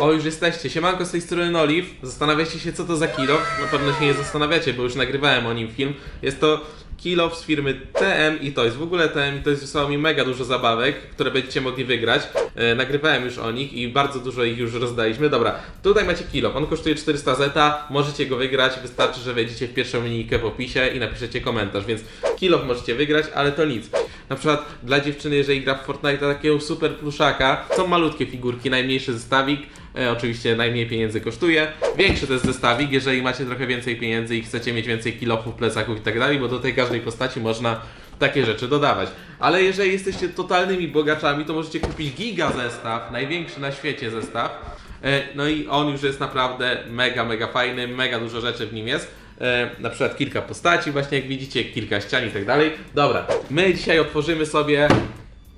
O, już jesteście. Siemanko z tej strony Olive. Zastanawiacie się, co to za kilo? Na pewno się nie zastanawiacie, bo już nagrywałem o nim film. Jest to kilo z firmy TM i Toys. W ogóle TM i Toys wysłało mi mega dużo zabawek, które będziecie mogli wygrać. E, nagrywałem już o nich i bardzo dużo ich już rozdaliśmy. Dobra, tutaj macie kilo. On kosztuje 400 zeta. Możecie go wygrać. Wystarczy, że wejdziecie w pierwszą linijkę w opisie i napiszecie komentarz. Więc kilo możecie wygrać, ale to nic. Na przykład dla dziewczyny, jeżeli gra w Fortnite, takiego super pluszaka, są malutkie figurki, najmniejszy zestawik. E, oczywiście najmniej pieniędzy kosztuje. Większy to jest zestawik, jeżeli macie trochę więcej pieniędzy i chcecie mieć więcej kilofów, plecaków i tak dalej, bo do tej każdej postaci można takie rzeczy dodawać. Ale jeżeli jesteście totalnymi bogaczami, to możecie kupić giga zestaw, największy na świecie zestaw. E, No i on już jest naprawdę mega, mega fajny, mega dużo rzeczy w nim jest. E, na przykład kilka postaci, właśnie jak widzicie, kilka ścian i tak dalej. Dobra, my dzisiaj otworzymy sobie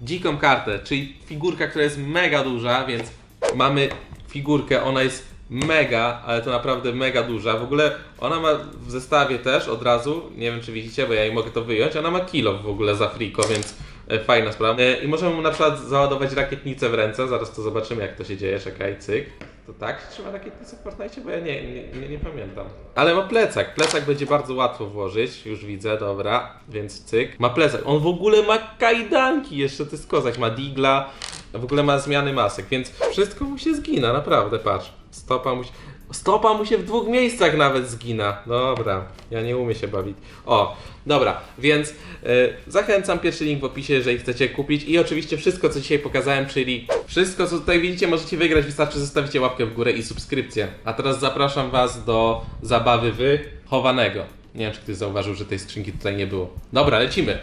dziką kartę, czyli figurka, która jest mega duża, więc mamy figurkę, ona jest mega, ale to naprawdę mega duża. W ogóle ona ma w zestawie też od razu, nie wiem czy widzicie, bo ja jej mogę to wyjąć, ona ma kilo w ogóle za friko, więc e, fajna sprawa. E, I możemy mu na przykład załadować rakietnicę w ręce, zaraz to zobaczymy jak to się dzieje, czekaj, cyk. To tak się trzyma rakietnicę w Fortnite? Bo ja nie, nie, nie, nie pamiętam. Ale ma plecak, plecak będzie bardzo łatwo włożyć, już widzę, dobra, więc cyk. Ma plecak, on w ogóle ma kajdanki, jeszcze to jest kozak, ma digla, w ogóle ma zmiany masek, więc wszystko mu się zgina, naprawdę, patrz. Stopa mu się... Stopa mu się w dwóch miejscach nawet zgina. Dobra, ja nie umiem się bawić. O, dobra, więc y, zachęcam, pierwszy link w opisie, jeżeli chcecie kupić i oczywiście wszystko, co dzisiaj pokazałem, czyli wszystko, co tutaj widzicie, możecie wygrać, wystarczy zostawicie łapkę w górę i subskrypcję. A teraz zapraszam Was do zabawy wychowanego. Nie wiem, czy ktoś zauważył, że tej skrzynki tutaj nie było. Dobra, lecimy.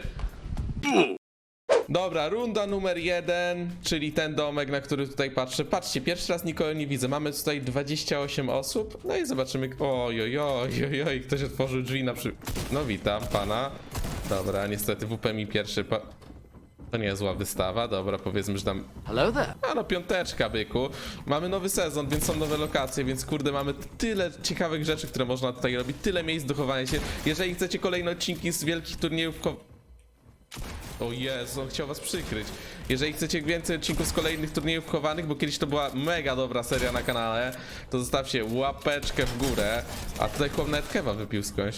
Dobra, runda numer jeden, czyli ten domek, na który tutaj patrzę. Patrzcie, pierwszy raz nikogo nie widzę. Mamy tutaj 28 osób. No i zobaczymy. Oj, oj, oj, ktoś otworzył drzwi na przy... No witam pana. Dobra, niestety WP mi pierwszy. Pa... To nie zła wystawa, dobra, powiedzmy, że tam Hello there. a no piąteczka, byku. Mamy nowy sezon, więc są nowe lokacje, więc kurde, mamy tyle ciekawych rzeczy, które można tutaj robić, tyle miejsc do chowania się. Jeżeli chcecie kolejne odcinki z wielkich turniejów, o Jezu, on chciał was przykryć. Jeżeli chcecie więcej odcinków z kolejnych turniejów chowanych, bo kiedyś to była mega dobra seria na kanale, to zostawcie łapeczkę w górę. A tutaj chłop nawet wypił skądś.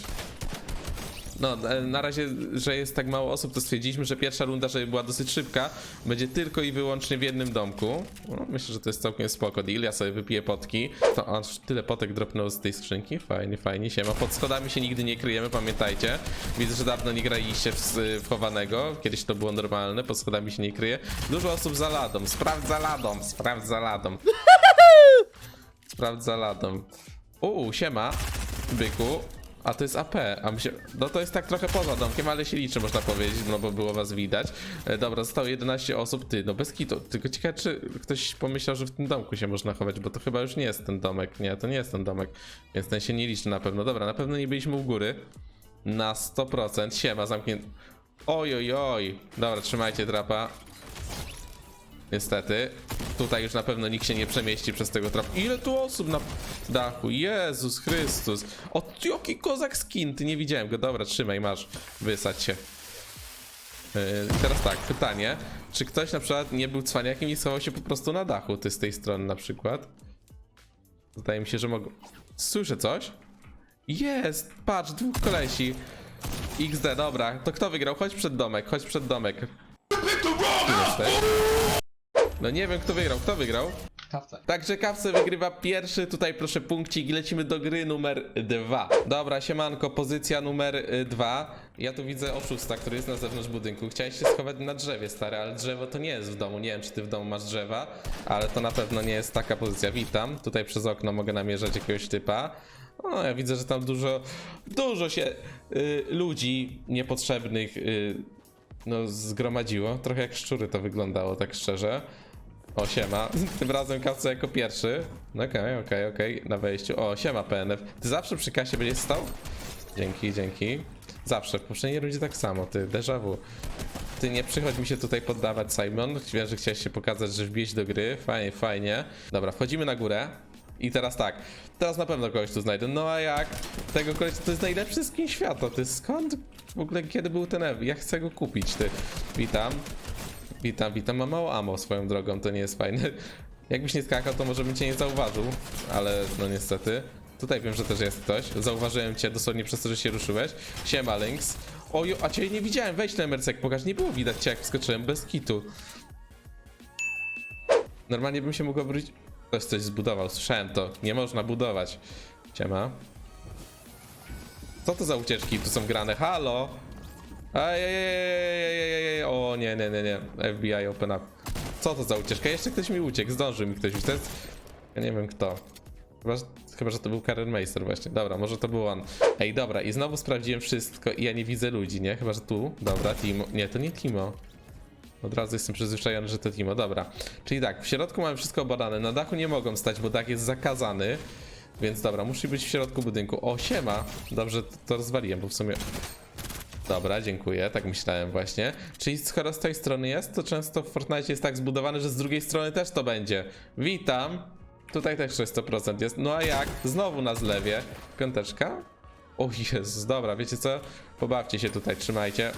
No, e, na razie, że jest tak mało osób, to stwierdziliśmy, że pierwsza runda, żeby była dosyć szybka, będzie tylko i wyłącznie w jednym domku. No, myślę, że to jest całkiem spoko deal. Ja sobie wypiję potki. To on tyle potek dropnął z tej skrzynki. Fajnie, fajnie się ma. Pod schodami się nigdy nie kryjemy, pamiętajcie. Widzę, że dawno nie graliście w, w chowanego. Kiedyś to było normalne, pod schodami się nie kryje. Dużo osób za ladą. Sprawdź za ladą, sprawdź za ladą. Sprawdź za ladą. Uuu, siema, byku. A to jest AP, a się... No to jest tak trochę poza domkiem, ale się liczy, można powiedzieć, no bo było was widać. E, dobra, zostało 11 osób, ty, no bez kitu. Tylko ciekawe, czy ktoś pomyślał, że w tym domku się można chować, bo to chyba już nie jest ten domek. Nie, to nie jest ten domek, więc ten się nie liczy na pewno. Dobra, na pewno nie byliśmy u góry. Na 100%. Siema, zamknięty. Oj, oj, oj. Dobra, trzymajcie drapa. Niestety. Tutaj już na pewno nikt się nie przemieści przez tego trap. Ile tu osób na dachu? Jezus Chrystus. O, jaki kozak skin, ty nie widziałem go. Dobra, trzymaj, masz. Wysać się. Yy, teraz tak, pytanie. Czy ktoś na przykład nie był cwaniakiem i schował się po prostu na dachu, ty z tej strony na przykład? Zdaje mi się, że mogą... Słyszę coś? Jest! Patrz, dwóch kolesi. XD, dobra. To kto wygrał? Chodź przed domek, chodź przed domek. Jesteś? No nie wiem kto wygrał. Kto wygrał? Kawce. Także Kawce wygrywa pierwszy, tutaj proszę punkcik i lecimy do gry numer dwa. Dobra, siemanko, pozycja numer dwa. Ja tu widzę oszusta, który jest na zewnątrz budynku. Chciałeś się schować na drzewie, stary, ale drzewo to nie jest w domu. Nie wiem, czy ty w domu masz drzewa, ale to na pewno nie jest taka pozycja. Witam, tutaj przez okno mogę namierzać jakiegoś typa. O, ja widzę, że tam dużo, dużo się y, ludzi niepotrzebnych y, no, zgromadziło. Trochę jak szczury to wyglądało, tak szczerze. O, siema. Tym razem kawce jako pierwszy. No Okej, okej, okej. Na wejściu. O, siema PNF. Ty zawsze przy kasie będziesz stał? Dzięki, dzięki. Zawsze. W poprzedniej rundzie tak samo, ty. Déjà vu. Ty nie przychodź mi się tutaj poddawać, Simon. Wiem, że chciałeś się pokazać, że wbiłeś do gry. Fajnie, fajnie. Dobra, wchodzimy na górę. I teraz tak, teraz na pewno kogoś tu znajdę. No a jak? Tego kogoś to jest najlepszy skin świata. Ty skąd w ogóle kiedy był ten Ev? Ja chcę go kupić, ty. Witam. Witam, witam. Mam mało ammo swoją drogą, to nie jest fajne. Jakbyś nie skakał, to może bym cię nie zauważył, ale no niestety. Tutaj wiem, że też jest ktoś. Zauważyłem cię dosłownie przez to, że się ruszyłeś. Siema, Lynx. Ojo, a cię nie widziałem. Weź na Mercek, pokaż. Nie było widać cię, jak wskoczyłem, bez kitu. Normalnie bym się mógł obrócić. Ktoś coś zbudował, słyszałem to. Nie można budować. Siema. Co to za ucieczki tu są grane? Halo? Ej, o nie, nie, nie. FBI open up. Co to za ucieczka? Jeszcze ktoś mi uciekł, zdążył mi ktoś uciec. Ja nie wiem kto. Chyba, że- to był Karen Meister właśnie. Dobra, może to był on. Ej, dobra, i znowu sprawdziłem wszystko i ja nie widzę ludzi, nie? Chyba, że tu. Dobra, Timo. Nie, to nie Timo. Od razu jestem przyzwyczajony, że to Timo. Dobra. Czyli tak, w środku mamy wszystko obadane. Na dachu nie mogą stać, bo dach jest zakazany. Więc dobra, musi być w środku budynku. O, siema. Dobrze, to rozwaliłem, bo w sumie... Dobra, dziękuję, tak myślałem właśnie. Czyli skoro z tej strony jest, to często w Fortnite jest tak zbudowany, że z drugiej strony też to będzie. Witam. Tutaj też 600% jest. No a jak? Znowu na zlewie. Piąteczka? O Jezus, dobra, wiecie co? Pobawcie się tutaj, trzymajcie.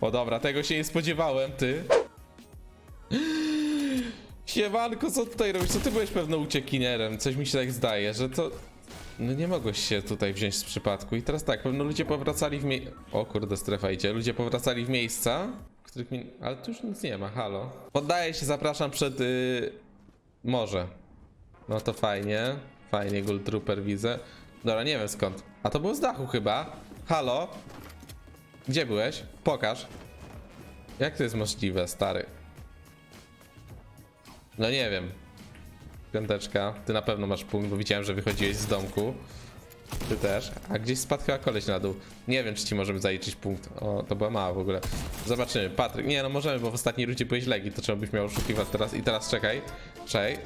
O dobra, tego się nie spodziewałem, ty. Siemanko, co tutaj robisz? Co ty byłeś pewno uciekinierem? Coś mi się tak zdaje, że to... No nie mogłeś się tutaj wziąć z przypadku. I teraz tak, pewno ludzie powracali w mie... O kurde, strefa idzie. Ludzie powracali w miejsca, w których mi... Ale tu już nic nie ma, halo. Poddaję się, zapraszam przed... Yy... Morze. No to fajnie. Fajnie, Gold Trooper widzę. Dobra, nie wiem skąd. A to było z dachu chyba. Halo? Gdzie byłeś? Pokaż. Jak to jest możliwe, stary? No nie wiem. Piąteczka, ty na pewno masz punkt, bo widziałem, że wychodziłeś z domku. Ty też. A gdzieś spadł chyba koleś na dół. Nie wiem, czy ci możemy zaliczyć punkt. O, to była mała w ogóle. Zobaczymy. Patryk. Nie, no możemy, bo w ostatniej rundzie byłeś legi, to trzeba byś miał oszukiwać teraz. I teraz czekaj. Czekaj.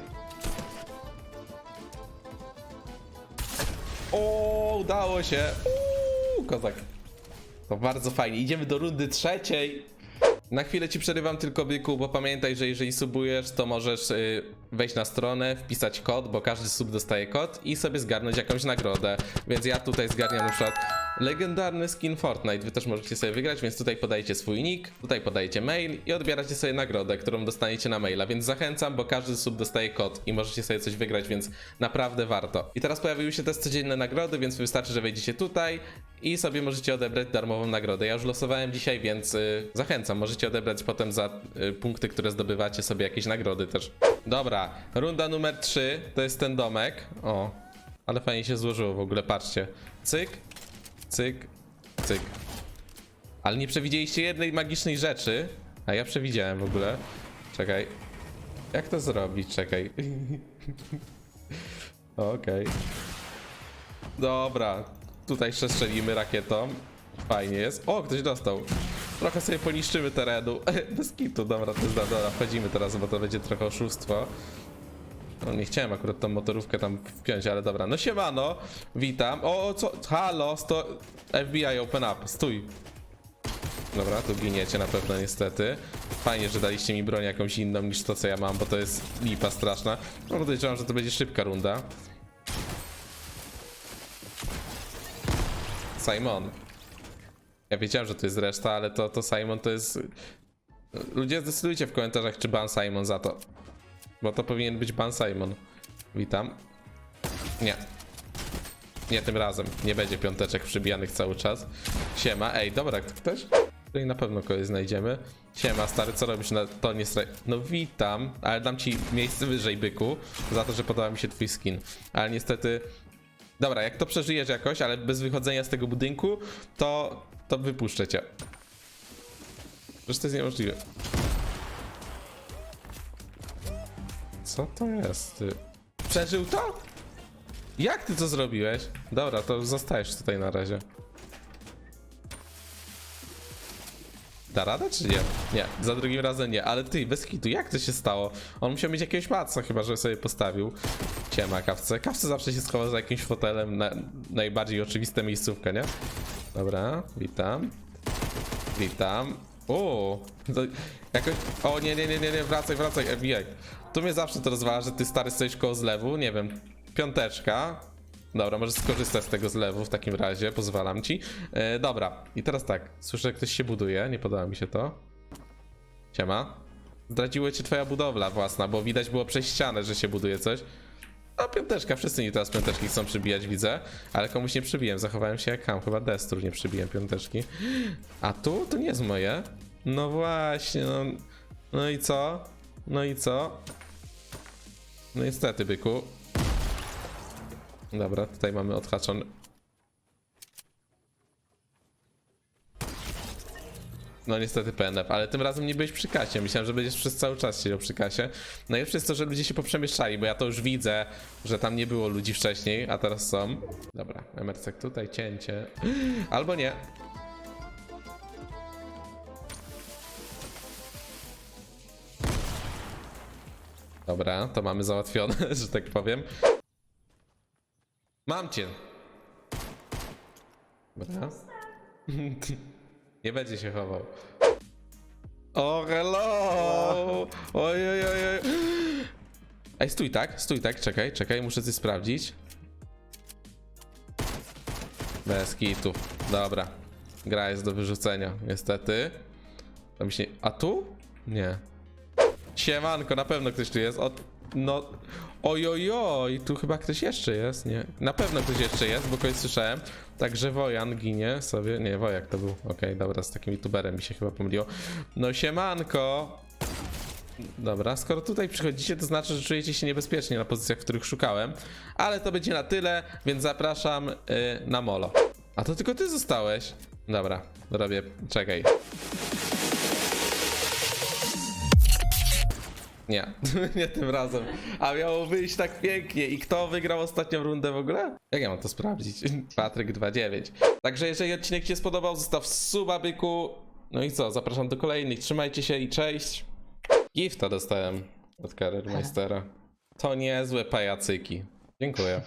O, udało się. Uuu, kozak. To bardzo fajnie. Idziemy do rundy trzeciej. Na chwilę ci przerywam tylko byku, bo pamiętaj, że jeżeli subujesz, to możesz y, wejść na stronę, wpisać kod, bo każdy sub dostaje kod i sobie zgarnąć jakąś nagrodę. Więc ja tutaj zgarniam na przykład legendarny skin Fortnite. Wy też możecie sobie wygrać, więc tutaj podajecie swój nick, tutaj podajecie mail i odbieracie sobie nagrodę, którą dostaniecie na maila. Więc zachęcam, bo każdy sub dostaje kod i możecie sobie coś wygrać, więc naprawdę warto. I teraz pojawiły się też codzienne nagrody, więc wystarczy, że wejdziecie tutaj i sobie możecie odebrać darmową nagrodę. Ja już losowałem dzisiaj, więc y, zachęcam. Możecie odebrać potem za y, punkty, które zdobywacie sobie jakieś nagrody też. Dobra, runda numer 3 to jest ten domek. O, ale fajnie się złożyło w ogóle, patrzcie. Cyk, cyk, cyk. Ale nie przewidzieliście jednej magicznej rzeczy, a ja przewidziałem w ogóle. Czekaj. Jak to zrobić? Czekaj. Okej. Dobra, tutaj przestrzelimy rakietą. Fajnie jest. O, ktoś dostał. Trochę sobie poniszczymy terenu. Bez kitu, dobra, to jest dobra, wchodzimy teraz, bo to będzie trochę oszustwo. No nie chciałem akurat tą motorówkę tam wpiąć, ale dobra. No siemano, witam. O, co? Halo, sto... FBI open up, stój. Dobra, tu giniecie na pewno niestety. Fajnie, że daliście mi broń jakąś inną niż to, co ja mam, bo to jest lipa straszna. No podejrzewam, że to będzie szybka runda. Simon. Ja wiedziałem, że to jest reszta, ale to, to Simon to jest... Ludzie zdecydujcie w komentarzach, czy ban Simon za to. Bo to powinien być ban Simon. Witam. Nie. Nie tym razem. Nie będzie piąteczek przybijanych cały czas. Siema. Ej, dobra, ktoś? Tutaj na pewno kogoś znajdziemy. Siema, stary, co robisz na to nie straj... No witam, ale dam ci miejsce wyżej, byku, za to, że podoba mi się twój skin. Ale niestety... Dobra, jak to przeżyjesz jakoś, ale bez wychodzenia z tego budynku, to... to wypuszczę cię. Przecież to jest niemożliwe. Co to jest? Ty? Przeżył to? Jak ty to zrobiłeś? Dobra, to zostajesz tutaj na razie. Da radę czy nie? Nie, za drugim razem nie, ale ty, bez kitu, jak to się stało? On musiał mieć jakiegoś matca chyba, że sobie postawił. Ciema kawce. Kawce zawsze się schowa za jakimś fotelem, na, najbardziej oczywiste miejscówkę, nie? Dobra, witam. Witam. O, jakoś... O, nie, nie, nie, nie, nie, wracaj, wracaj, FBI. Tu mnie zawsze to rozwala, że ty stary stoisz koło zlewu, nie wiem, piąteczka. Dobra, możesz skorzystać z tego zlewu w takim razie, pozwalam ci. E, dobra, i teraz tak, słyszę, że ktoś się buduje, nie podoba mi się to. Siema. Zdradziły cię twoja budowla własna, bo widać było przez ścianę, że się buduje coś. No piąteczka, wszyscy mi teraz piąteczki chcą przybijać, widzę. Ale komuś nie przybiłem, zachowałem się jak ham, chyba Destru nie przybiłem piąteczki. A tu? To nie jest moje. No właśnie, no... No i co? No i co? No niestety, byku. Dobra, tutaj mamy odhaczony. No niestety PNF, ale tym razem nie byłeś przy kasie. Myślałem, że będziesz przez cały czas siedział przy kasie. Najlepsze jest to, że ludzie się poprzemieszczali, bo ja to już widzę, że tam nie było ludzi wcześniej, a teraz są. Dobra, emercek tutaj, cięcie. Albo nie. Dobra, to mamy załatwione, że tak powiem. Mam cię. Dobra. Nie będzie się chował. O, hello! Oj, oj, oj, oj. Ej, stój tak, stój tak, czekaj, czekaj, muszę coś sprawdzić. Bez kitów. Dobra. Gra jest do wyrzucenia, niestety. A tu? Nie. Siemanko, na pewno ktoś tu jest. O, no. Ojojoj, tu chyba ktoś jeszcze jest, nie? Na pewno ktoś jeszcze jest, bo kogoś słyszałem. Także Wojan ginie sobie. Nie, Wojak to był. Okej, dobra, z takim youtuberem mi się chyba pomyliło. No siemanko. Dobra, skoro tutaj przychodzicie, to znaczy, że czujecie się niebezpiecznie na pozycjach, w których szukałem. Ale to będzie na tyle, więc zapraszam y, na molo. A to tylko ty zostałeś. Dobra, robię. Czekaj. Nie, nie tym razem. A miało wyjść tak pięknie. I kto wygrał ostatnią rundę w ogóle? Jak ja mam to sprawdzić? Patryk 29. Także jeżeli odcinek Ci się spodobał, zostaw suba byku. No i co, zapraszam do kolejnych. Trzymajcie się i cześć. Gifta dostałem od Karermeistera. To niezłe pajacyki. Dziękuję.